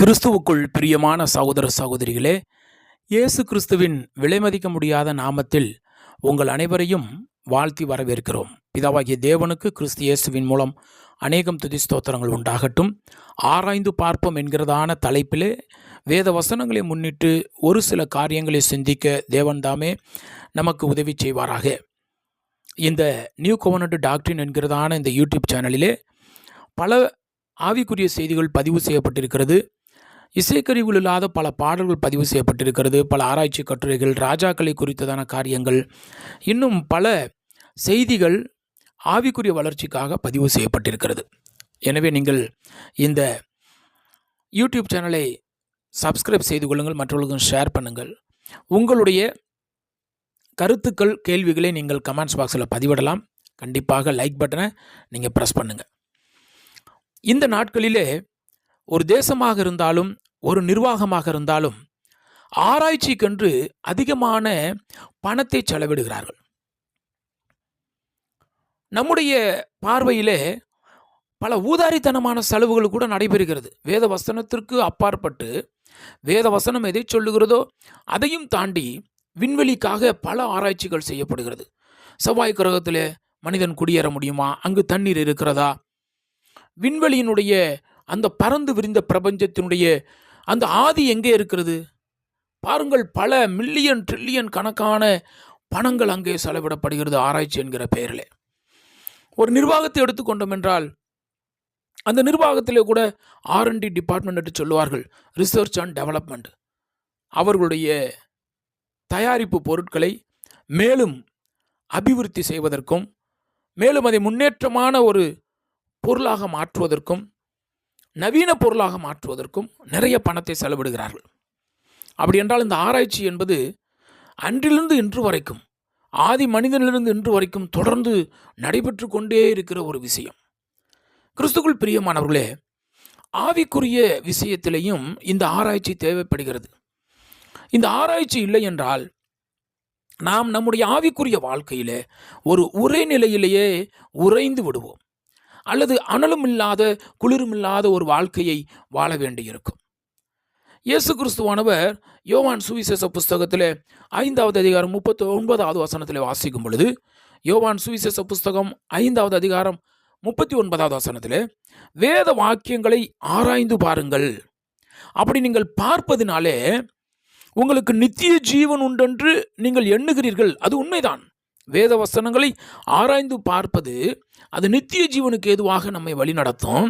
கிறிஸ்துவுக்குள் பிரியமான சகோதர சகோதரிகளே இயேசு கிறிஸ்துவின் விலைமதிக்க முடியாத நாமத்தில் உங்கள் அனைவரையும் வாழ்த்தி வரவேற்கிறோம். பிதாவாகிய தேவனுக்கு கிறிஸ்து இயேசுவின் மூலம் அநேகம் துதி ஸ்தோத்திரங்கள் உண்டாகட்டும். ஆராய்ந்து பார்ப்போம் என்கிறதான தலைப்பிலே வேத வசனங்களை முன்னிட்டு ஒரு சில காரியங்களை சிந்திக்க தேவன்தாமே நமக்கு உதவி செய்வாராக. இந்த நியூ கோவனட் டாக்டரின் என்கிறதான இந்த யூடியூப் சேனலிலே பல ஆவிக்குரிய செய்திகள் பதிவு செய்யப்பட்டிருக்கிறது. இசைக்கருவிகள் இல்லாத பல பாடல்கள் பதிவு செய்யப்பட்டிருக்கிறது. பல ஆராய்ச்சி கட்டுரைகள் ராஜாக்களை குறித்ததான காரியங்கள். இன்னும் பல செய்திகள் ஆவிக்குரிய வளர்ச்சிக்காக பதிவு செய்யப்பட்டிருக்கிறது. எனவே நீங்கள் இந்த யூடியூப் சேனலை சப்ஸ்கிரைப் செய்து கொள்ளுங்கள் மற்றவர்களுக்கும் ஷேர் பண்ணுங்கள். உங்களுடைய கருத்துக்கள் கேள்விகளை நீங்கள் கமெண்ட்ஸ் பாக்ஸில் பதிவிடலாம். கண்டிப்பாக லைக் பட்டனை நீங்கள் ப்ரெஸ் பண்ணுங்கள் இந்த நாட்களிலே ஒரு தேசமாக இருந்தாலும் ஒரு நிர்வாகமாக இருந்தாலும் ஆராய்ச்சிக்கென்று அதிகமான பணத்தை செலவிடுகிறார்கள். நம்முடைய பார்வையிலே பல ஊதாரித்தனமான செலவுகள் கூட நடைபெறுகிறது. வேத வசனத்திற்கு அப்பாற்பட்டு வேத வசனம் எதை சொல்லுகிறதோ அதையும் தாண்டி விண்வெளிக்காக பல ஆராய்ச்சிகள் செய்யப்படுகிறது. செவ்வாய் கிரகத்தில் மனிதன் குடியேற முடியுமா? அங்கு தண்ணீர் இருக்கிறதா? விண்வெளியினுடைய அந்த பறந்து விரிந்த பிரபஞ்சத்தினுடைய அந்த ஆதி எங்கே இருக்கிறது? பாருங்கள் பல மில்லியன் ட்ரில்லியன் கணக்கான பணங்கள் அங்கே செலவிடப்படுகிறது ஆராய்ச்சி என்கிற பெயரில். ஒரு நிர்வாகத்தை எடுத்துக்கொண்டோம் என்றால் அந்த நிர்வாகத்திலே கூட ஆர்என்டி டிபார்ட்மெண்ட் என்று சொல்லுவார்கள் ரிசர்ச் அண்ட் டெவலப்மெண்ட் அவர்களுடைய தயாரிப்பு பொருட்களை மேலும் அபிவிருத்தி செய்வதற்கும் மேலும் அதை முன்னேற்றமான ஒரு பொருளாக மாற்றுவதற்கும் நவீன பொருளாக மாற்றுவதற்கும் நிறைய பணத்தை செலவிடுகிறார்கள். அப்படி என்றால் இந்த ஆராய்ச்சி என்பது அன்றிலிருந்து இன்று வரைக்கும் ஆதி மனிதனிலிருந்து இன்று வரைக்கும் தொடர்ந்து நடைபெற்று கொண்டே இருக்கிற ஒரு விஷயம். கிறிஸ்துக்குள் பிரியமானவர்களே ஆவிக்குரிய விஷயத்திலையும் இந்த ஆராய்ச்சி தேவைப்படுகிறது. இந்த ஆராய்ச்சி இல்லை என்றால் நாம் நம்முடைய ஆவிக்குரிய வாழ்க்கையிலே ஒரு உரை நிலையிலேயே உறைந்து விடுவோம். அல்லது அனலும் இல்லாத குளிரும் இல்லாத ஒரு வாழ்க்கையை வாழ வேண்டியிருக்கும். இயேசு கிறிஸ்துவானவர் யோவான் சுவிசேஷ புஸ்தகத்தில் ஐந்தாவது அதிகாரம் முப்பத்தி ஒன்பதாவது வசனத்தில் வாசிக்கும் பொழுது யோவான் சுவிசேஷ புஸ்தகம் ஐந்தாவது அதிகாரம் முப்பத்தி ஒன்பதாவது வசனத்தில் வேத வாக்கியங்களை ஆராய்ந்து பாருங்கள். அப்படி நீங்கள் பார்ப்பதினாலே உங்களுக்கு நித்திய ஜீவன் உண்டென்று நீங்கள் எண்ணுகிறீர்கள். அது உண்மைதான். வேத வசனங்களை ஆராய்ந்து பார்ப்பது அது நித்திய ஜீவனுக்கு ஏதுவாக நம்மை வழிநடத்தும்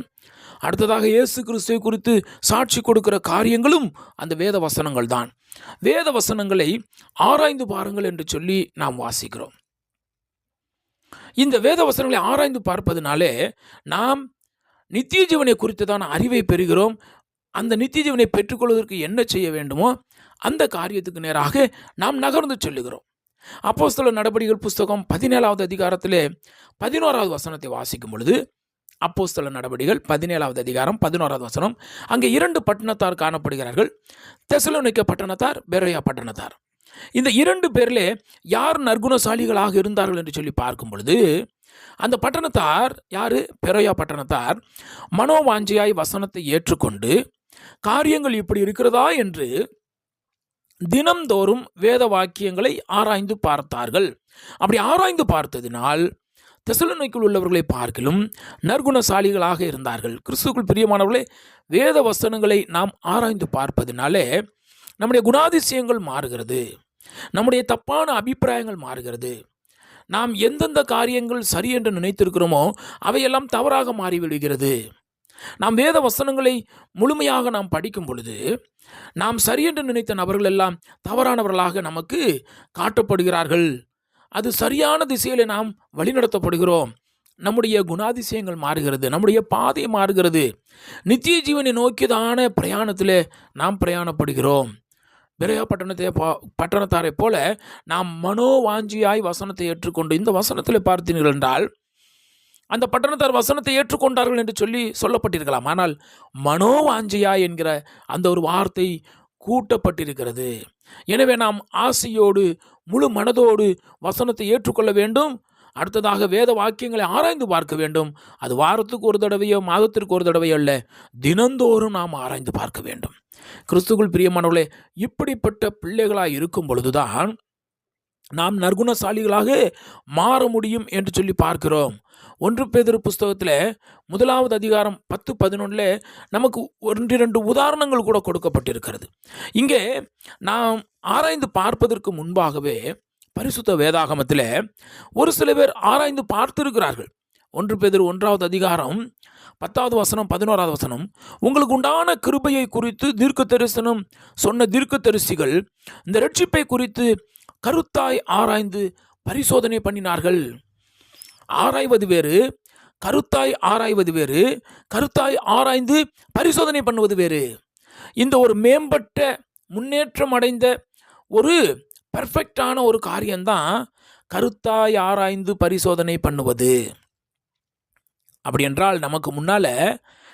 அடுத்ததாக இயேசு கிறிஸ்துவை குறித்து சாட்சி கொடுக்கிற காரியங்களும் அந்த வேத வசனங்கள் தான். வேத வசனங்களை ஆராய்ந்து பாருங்கள் என்று சொல்லி நாம் வாசிக்கிறோம். இந்த வேத வசனங்களை ஆராய்ந்து பார்ப்பதனாலே நாம் நித்திய ஜீவனை குறித்ததான அறிவை பெறுகிறோம். அந்த நித்திய ஜீவனை பெற்றுக்கொள்வதற்கு என்ன செய்ய வேண்டுமோ அந்த காரியத்துக்கு நேராக நாம் நகர்ந்து சொல்லுகிறோம். அப்போஸ்தல நடவடிக்கைகள் புஸ்தகம் பதினேழாவது அதிகாரத்திலே பதினோராவது வசனத்தை வாசிக்கும் பொழுது அப்போஸ்தல நடவடிக்கைகள் பதினேழாவது அதிகாரம் பதினோராவது வசனம் அங்கே இரண்டு பட்டணத்தார் காணப்படுகிறார்கள். தெசலோனிக்க பட்டணத்தார் பெரோயா பட்டணத்தார். இந்த இரண்டு பேரிலே யார் நற்குணசாலிகளாக இருந்தார்கள் என்று சொல்லி பார்க்கும் பொழுது அந்த பட்டணத்தார் யார்? பெரோயா பட்டணத்தார். மனோவாஞ்சியாய் வசனத்தை ஏற்றுக்கொண்டு காரியங்கள் இப்படி இருக்கிறதா என்று தினம்தோறும் வேத வாக்கியங்களை ஆராய்ந்து பார்த்தார்கள். அப்படி ஆராய்ந்து பார்த்ததினால் தெசலனைக்குள் உள்ளவர்களை பார்க்கிலும் நற்குணசாலிகளாக இருந்தார்கள். கிறிஸ்துக்குள் பிரியமானவர்களே வேத வசனங்களை நாம் ஆராய்ந்து பார்ப்பதினாலே நம்முடைய குணாதிசயங்கள் மாறுகிறது. நம்முடைய தப்பான அபிப்பிராயங்கள் மாறுகிறது. நாம் எந்தெந்த காரியங்கள் சரி என்று நினைத்திருக்கிறோமோ அவையெல்லாம் தவறாக மாறிவிடுகிறது. நாம் வேத வசனங்களை முழுமையாக நாம் படிக்கும் பொழுது நாம் சரியென்று நினைத்த நபர்கள் எல்லாம் தவறானவர்களாக நமக்கு காட்டப்படுகிறார்கள். அது சரியான திசையில் நாம் வழிநடத்தப்படுகிறோம். நம்முடைய குணாதிசயங்கள் மாறுகிறது நம்முடைய பாதை மாறுகிறது. நித்திய ஜீவனை நோக்கியதான பிரயாணத்தில் நாம் பிரயாணப்படுகிறோம். பிரையா பட்டணத்தை பா பட்டணத்தாரை போல நாம் மனோவாஞ்சியாய் வசனத்தை ஏற்றுக்கொண்டு இந்த வசனத்தில் பார்த்தீர்கள் என்றால் அந்த பட்டணத்தார் வசனத்தை ஏற்றுக்கொண்டார்கள் என்று சொல்லி சொல்லப்பட்டிருக்கலாம். ஆனால் மனோவாஞ்சியா என்கிற அந்த ஒரு வார்த்தை கூட்டப்பட்டிருக்கிறது. எனவே நாம் ஆசையோடு முழு மனதோடு வசனத்தை ஏற்றுக்கொள்ள வேண்டும். அடுத்ததாக வேத வாக்கியங்களை ஆராய்ந்து பார்க்க வேண்டும். அது வாரத்துக்கு ஒரு தடவையோ மாதத்திற்கு ஒரு தடவையோ அல்ல தினந்தோறும் நாம் ஆராய்ந்து பார்க்க வேண்டும். கிறிஸ்துக்குள் பிரியமானவர்களே இப்படிப்பட்ட பிள்ளைகளாக இருக்கும் பொழுதுதான் நாம் நற்குணசாலிகளாக மாற முடியும் என்று சொல்லி பார்க்கிறோம். ஒன்று பேதர் புஸ்தகத்தில் முதலாவது அதிகாரம் பத்து பதினொன்றில் நமக்கு ஒன்று ரெண்டு உதாரணங்கள் கூட கொடுக்கப்பட்டிருக்கிறது. இங்கே நாம் ஆராய்ந்து பார்ப்பதற்கு முன்பாகவே பரிசுத்த வேதாகமத்தில் ஒரு சில பேர் ஆராய்ந்து பார்த்திருக்கிறார்கள். ஒன்று பேதர் ஒன்றாவது அதிகாரம் பத்தாவது வசனம் பதினோராவது வசனம் உங்களுக்கு உண்டான கிருபையை குறித்து தீர்க்க தரிசனம் சொன்ன தீர்க்க தரிசிகள் இந்த ரட்சிப்பை குறித்து கருத்தாய் ஆராய்ந்து பரிசோதனை பண்ணினார்கள். ஆராய்வது வேறு கருத்தாய் ஆராய்வது வேறு கருத்தாய் ஆராய்ந்து பரிசோதனை பண்ணுவது வேறு. இந்த ஒரு மேம்பட்ட முன்னேற்றம் அடைந்த ஒரு பர்ஃபெக்டான ஒரு காரியம்தான் கருத்தாய் ஆராய்ந்து பரிசோதனை பண்ணுவது. அப்படி என்றால் நமக்கு முன்னால்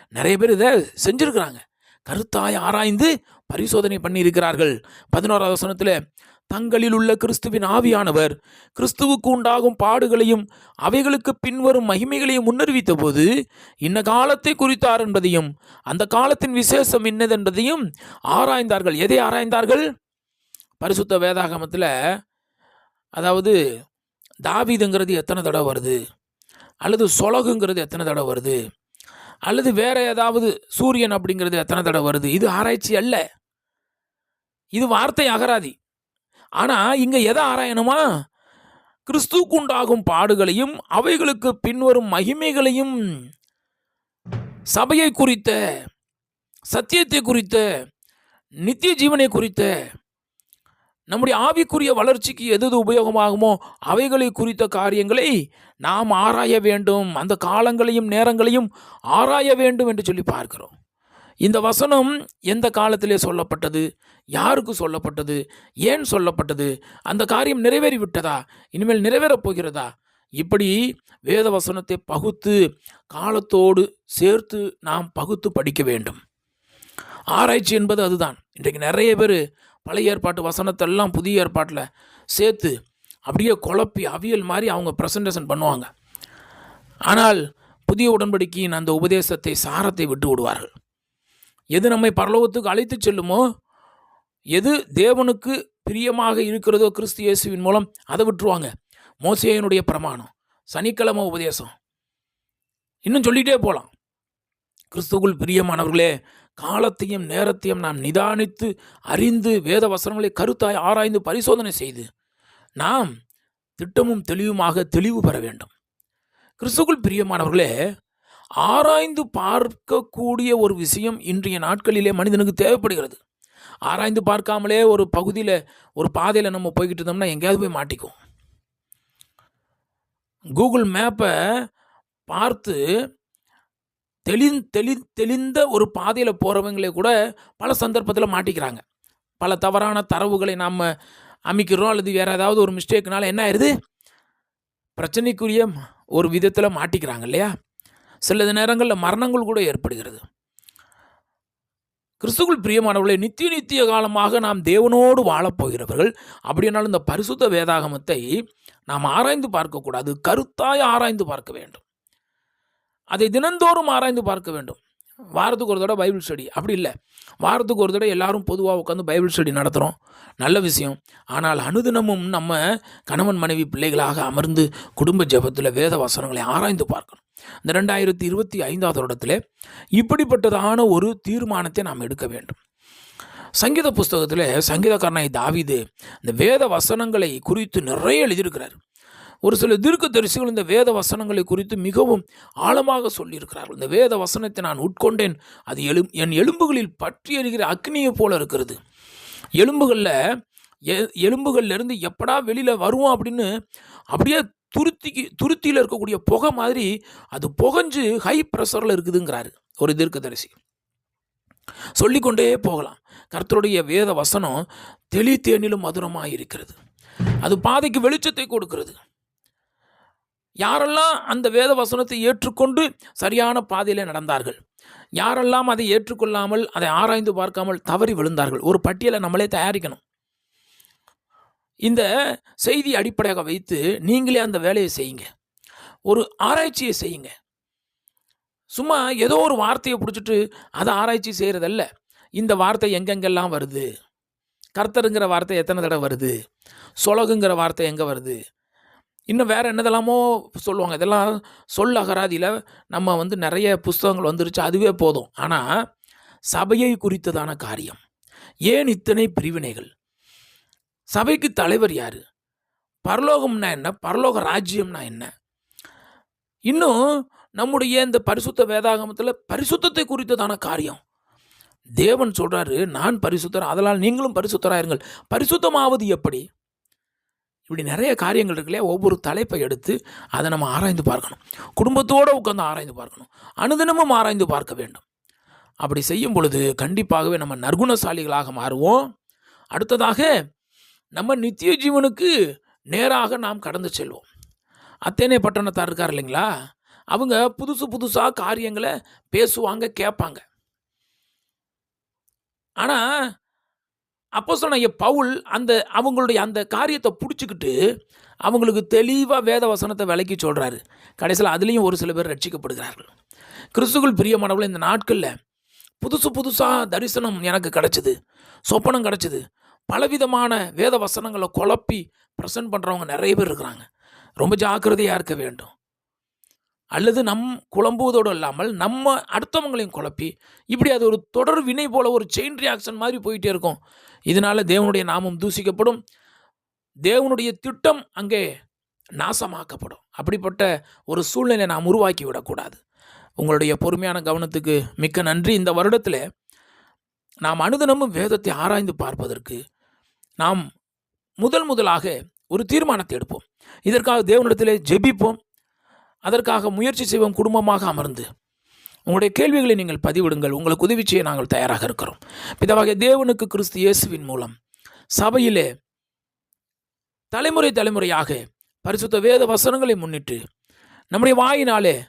நிறைய பேர் இதை செஞ்சுருக்கிறாங்க. கருத்தாய் ஆராய்ந்து பரிசோதனை பண்ணியிருக்கிறார்கள். பதினோராவது வசனத்தில் தங்களில் உள்ள கிறிஸ்துவின் ஆவியானவர். கிறிஸ்துவுக்கு உண்டாகும் பாடுகளையும் அவைகளுக்கு பின்வரும் மகிமைகளையும் முன்னறிவித்த போது இன்ன காலத்தை குறித்தார் என்பதையும் அந்த காலத்தின் விசேஷம் என்னதென்பதையும் ஆராய்ந்தார்கள். எதை ஆராய்ந்தார்கள்? பரிசுத்த வேதாகமத்தில் அதாவது தாவீதுங்கிறது எத்தனை தடவை வருது? அல்லது சொலகுங்கிறது எத்தனை தடவை வருது? அல்லது வேற ஏதாவது சூரியன் அப்படிங்கிறது எத்தனை தடவை வருது? இது ஆராய்ச்சி அல்ல. இது வார்த்தை அகராதி. ஆனால் இங்கே எதை ஆராயணுமா? கிறிஸ்துவுக்கு உண்டாகும் பாடுகளையும் அவைகளுக்கு பின்வரும் மகிமைகளையும் சபையை குறித்த சத்தியத்தை குறித்த நித்திய ஜீவனை குறித்த நம்முடைய ஆவிக்குரிய வளர்ச்சிக்கு எது எது உபயோகமாகுமோ அவைகளை குறித்த காரியங்களை நாம் ஆராய வேண்டும். அந்த காலங்களையும் நேரங்களையும் ஆராய வேண்டும் என்று சொல்லி பார்க்கிறோம். இந்த வசனம் எந்த காலத்திலே சொல்லப்பட்டது? யாருக்கு சொல்லப்பட்டது? ஏன் சொல்லப்பட்டது? அந்த காரியம் நிறைவேறி விட்டதா இனிமேல் நிறைவேறப் போகிறதா? இப்படி வேத வசனத்தை பகுத்து காலத்தோடு சேர்த்து நாம் பகுத்து படிக்க வேண்டும். ஆராய்ச்சி என்பது அதுதான். இன்றைக்கு நிறைய பேர் பழைய ஏற்பாட்டு வசனத்தெல்லாம் புதிய ஏற்பாட்டில் சேர்த்து அப்படியே குழப்பி அவியல் மாதிரி அவங்க ப்ரெசன்டேஷன் பண்ணுவாங்க. ஆனால் புதிய உடன்படிக்கையின் அந்த உபதேசத்தை சாரத்தை விட்டு விடுவார்கள். எது நம்மை பரலோகத்துக்கு அழைத்து செல்லுமோ எது தேவனுக்கு பிரியமாக இருக்கிறதோ கிறிஸ்து இயேசுவின் மூலம் அதை விட்டுருவாங்க. மோசேயனுடைய பிரமாணம். சனிக்கிழமை உபதேசம். இன்னும் சொல்லிகிட்டே போகலாம் கிறிஸ்துக்குள் பிரியமானவர்களே காலத்தையும் நேரத்தையும் நாம் நிதானித்து அறிந்து வேத வசனங்களை கருத்தாய் ஆராய்ந்து பரிசோதனை செய்து நாம் திட்டமும் தெளிவுமாக தெளிவு பெற வேண்டும். கிறிஸ்துக்குள் பிரியமானவர்களே ஆராய்ந்து பார்க்கக்கூடிய ஒரு விஷயம் இன்றைய நாட்களிலே மனிதனுக்கு தேவைப்படுகிறது. ஆராய்ந்து பார்க்காமலே ஒரு பகுதியில் ஒரு பாதையில் நம்ம போய்கிட்டு இருந்தோம்னா எங்கேயாவது போய் மாட்டிக்குவோம். கூகுள் மேப்பை பார்த்து தெளி தெளி தெளிந்த ஒரு பாதையில் போகிறவங்களே கூட பல சந்தர்ப்பத்தில் மாட்டிக்கிறாங்க. பல தவறான தரவுகளை நாம் அமைக்கிறோம் அல்லது வேறு ஏதாவது ஒரு மிஸ்டேக்னால என்ன ஆயிடுது பிரச்சனைக்குரிய ஒரு விதத்தில் மாட்டிக்கிறாங்க இல்லையா? சில நேரங்களில் மரணங்கள் கூட ஏற்படுகிறது. கிறிஸ்துக்குள் பிரியமானவர்களை நித்திய நித்திய காலமாக நாம் தேவனோடு வாழப்போகிறவர்கள் அப்படின்னாலும் இந்த பரிசுத்த வேதாகமத்தை நாம் ஆராய்ந்து பார்க்கக்கூடாது கருத்தாய் ஆராய்ந்து பார்க்க வேண்டும். அதை தினந்தோறும் ஆராய்ந்து பார்க்க வேண்டும். வாரத்துக்கு ஒரு தடவை பைபிள் ஸ்டடி அப்படி இல்லை. வாரத்துக்கு ஒரு தடவை எல்லாரும் பொதுவாக உட்காந்து பைபிள் ஸ்டடி நடத்துகிறோம் நல்ல விஷயம். ஆனால் அனுதினமும் நம்ம கணவன் மனைவி பிள்ளைகளாக அமர்ந்து குடும்ப ஜெபத்தில் வேத வசனங்களை ஆராய்ந்து பார்க்கணும். இந்த ரெண்டாயிரத்தி இருபத்தி ஐந்தாவது வருடத்தில் இப்படிப்பட்டதான ஒரு தீர்மானத்தை நாம் எடுக்க வேண்டும். சங்கீத புஸ்தகத்தில் சங்கீதக்காரனாய் தாவிது இந்த வேத வசனங்களை குறித்து நிறைய எழுதியிருக்கிறார். ஒரு சில தீர்க்க தரிசிகள் இந்த வேத வசனங்களை குறித்து மிகவும் ஆழமாக சொல்லியிருக்கிறார்கள். இந்த வேத வசனத்தை நான் உட்கொண்டேன். அது எலும் என் எலும்புகளில் பற்றி எறிகிற அக்னியை போல இருக்கிறது. எலும்புகளில் எ எலும்புகள்லேருந்து எப்படா வெளியில் வருவோம் அப்படின்னு அப்படியே துருத்திக்கு துருத்தியில் இருக்கக்கூடிய புகை மாதிரி அது புகஞ்சு ஹை ப்ரெஷரில் இருக்குதுங்கிறாரு. ஒரு தீர்க்கதரிசி. சொல்லிக்கொண்டே போகலாம். கர்த்தருடைய வேத வசனம் தெளி தேனிலும் மதுரமாக இருக்கிறது. அது பாதைக்கு வெளிச்சத்தை கொடுக்கிறது. யாரெல்லாம் அந்த வேத வசனத்தை ஏற்றுக்கொண்டு சரியான பாதையில் நடந்தார்கள் யாரெல்லாம் அதை ஏற்றுக்கொள்ளாமல் அதை ஆராய்ந்து பார்க்காமல் தவறி விழுந்தார்கள் ஒரு பட்டியலை நம்மளே தயாரிக்கணும். இந்த செய்தி அடிப்படையாக வைத்து நீங்களே அந்த வேலையை செய்யுங்க. ஒரு ஆராய்ச்சியை செய்யுங்க. சும்மா ஏதோ ஒரு வார்த்தையை பிடிச்சிட்டு அதை ஆராய்ச்சி செய்கிறதல்ல இந்த வார்த்தை எங்கெங்கெல்லாம் வருது? கர்த்தருங்கிற வார்த்தை எத்தனை தடவை வருது? சொலகுங்கிற வார்த்தை எங்கே வருது? இன்னும் வேறு என்னதெல்லாமோ சொல்லுவாங்க. இதெல்லாம் சொல் அகராதியில் நம்ம வந்து நிறைய புஸ்தகங்கள் வந்துருச்சு. அதுவே போதும். ஆனால் சபையை குறித்ததான காரியம். ஏன் இத்தனை பிரிவினைகள்? சபைக்கு தலைவர் யார்? பரலோகம்னா என்ன? பரலோக ராஜ்யம்னா என்ன? இன்னும் நம்முடைய இந்த பரிசுத்த வேதாகமத்தில் பரிசுத்தத்தை குறித்ததான காரியம். தேவன் சொல்கிறாரு நான் பரிசுத்தர் அதனால் நீங்களும் பரிசுத்தராயிருங்கள். பரிசுத்தமாவது எப்படி? இப்படி நிறைய காரியங்கள் இருக்கு இல்லையா? ஒவ்வொரு தலைப்பை எடுத்து அதை நம்ம ஆராய்ந்து பார்க்கணும். குடும்பத்தோடு உட்காந்து ஆராய்ந்து பார்க்கணும். அனுதினமும் ஆராய்ந்து பார்க்க வேண்டும். அப்படி செய்யும் பொழுது கண்டிப்பாகவே நம்ம நற்குணசாலிகளாக மாறுவோம். அடுத்ததாக நம்ம நித்திய ஜீவனுக்கு நேராக நாம் கடந்து செல்வோம். அத்தேனே பட்டணத்தார் இருக்கார் இல்லைங்களா? அவங்க புதுசு புதுசாக காரியங்களை பேசுவாங்க கேட்பாங்க. ஆனால் அப்போ சொன்ன பவுல் அந்த அவங்களுடைய அந்த காரியத்தை பிடிச்சிக்கிட்டு அவங்களுக்கு தெளிவாக வேத வசனத்தை விலக்கி சொல்கிறாரு கடைசியில் அதுலேயும் ஒரு சில பேர் ரட்சிக்கப்படுகிறார்கள். கிறிஸ்துகள் பிரியமானவர்கள் இந்த நாட்களில் புதுசு புதுசாக தரிசனம் எனக்கு கிடச்சிது சொப்பனம் கிடச்சிது. பலவிதமான வேத வசனங்களை குழப்பி ப்ரெசன்ட் பண்ணுறவங்க நிறைய பேர் இருக்கிறாங்க. ரொம்ப ஜாக்கிரதையாக இருக்க வேண்டும். அல்லது நம் குழம்புவதோடு இல்லாமல் நம்ம அடுத்தவங்களையும் குழப்பி இப்படி அது ஒரு தொடர் வினை போல ஒரு செயின் ரியாக்ஷன் மாதிரி போயிட்டே இருக்கும். இதனால தேவனுடைய நாமம் தூசிக்கப்படும். தேவனுடைய திட்டம் அங்கே நாசமாக்கப்படும். அப்படிப்பட்ட ஒரு சூழ்நிலை நாம் உருவாக்கி விடக்கூடாது. உங்களுடைய பொறுமையான கவனத்துக்கு மிக்க நன்றி. இந்த வருடத்தில் நாம் அனுதினமும் வேதத்தை ஆராய்ந்து பார்ப்பதற்கு நாம் முதல் முதலாக ஒரு தீர்மானத்தை எடுப்போம். இதற்காக தேவனிடத்திலே ஜெபிப்போம். அதற்காக முயற்சி செய்வோம் குடும்பமாக அமர்ந்து. உங்களுடைய கேள்விகளை நீங்கள் பதிவிடுங்கள். உங்களுக்கு உதவி செய்ய நாங்கள் தயாராக இருக்கிறோம். பிதவாக தேவனுக்கு கிறிஸ்து இயேசுவின் மூலம் சபையிலே தலைமுறை தலைமுறையாக பரிசுத்த வேத வசனங்களை முன்னிட்டு நம்முடைய வாயினாலே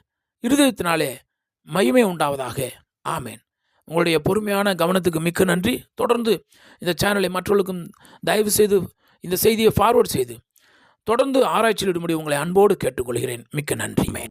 இருதயத்தினாலே மகிமை உண்டாவதாக. ஆமேன். உங்களுடைய பொறுமையான கவனத்துக்கு மிக்க நன்றி. தொடர்ந்து இந்த சேனலை மற்றவர்களுக்கும் தயவு செய்து இந்த செய்தியை ஃபார்வர்ட் செய்து தொடர்ந்து ஆராய்ச்சியில் இடும்படி உங்களை அன்போடு கேட்டுக்கொள்கிறேன். மிக்க நன்றி.